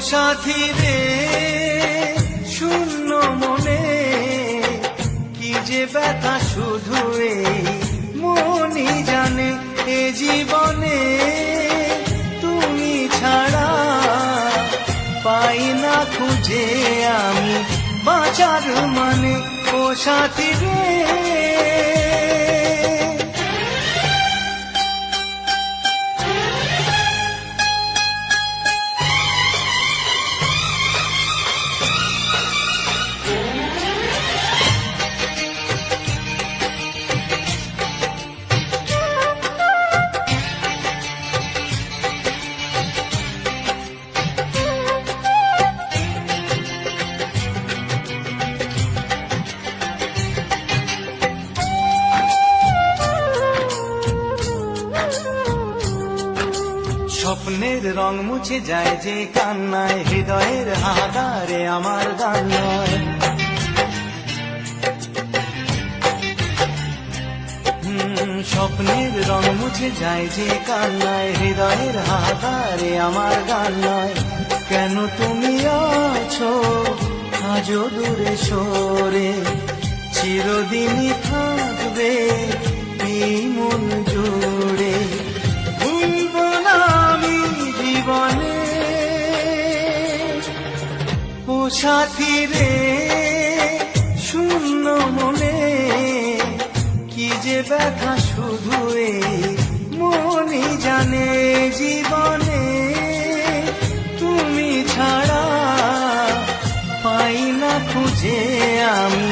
সাথী রে শূন্য মনে। কি যে ব্যথা শুধু মনি জানে এ জীবনে। তুমি ছাড়া পাই না খুঁজে আমি বাঁচার মানে ও সাথী রে স্বপ্নের রং মুছে যায় যে কান্নায়, হৃদয়ের হাহাকারে আমার গান স্বপ্নের রং মুছে যায় যে কান্নায়, হৃদয়ের হাহাকারে আমার গান নয়। কেন তুমি আছো? আজও দূরে সরে। চিরদিনই থাকবে এই মন জুড়ে সাথী রে, শূন্য মনে, কি যে ব্যথা শুধু মনই জানে জীবনে। তুমি ছাড়া পাই না খুঁজে আমি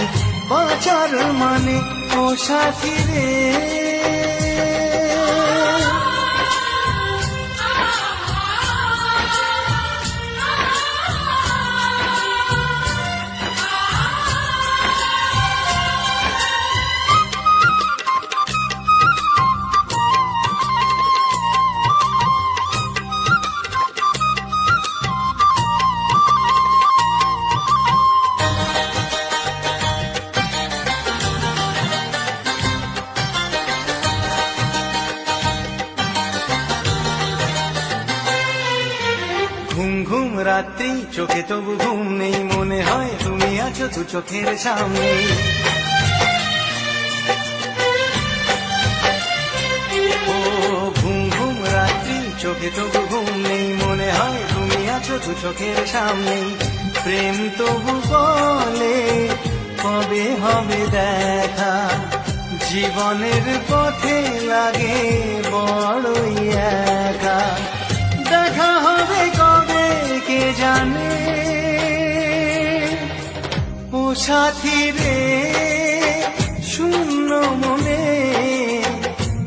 বাঁচার মানে ও সাথী রে। রাত্রি, চোখে তবু ঘুম নেই, মনে হয় তুমি আছো দু চোখের সামনে। ও ঘুম ঘুম রাত্রি, চোখে তবু ঘুম নেই, মনে হয় তুমি আছো দু চোখের সামনে। প্রেম তবু বলে, কবে হবে দেখা? জীবনের পথে লাগে বড়ই একা। দেখা হবে সাথী রে, শূন্য মনে।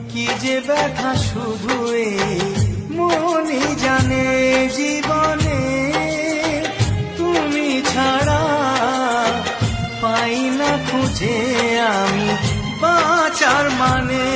কি যে ব্যথা শুধু মনে জানে জীবনে। তুমি ছাড়া পাই না খুঁজে আমি বাঁচার মানে।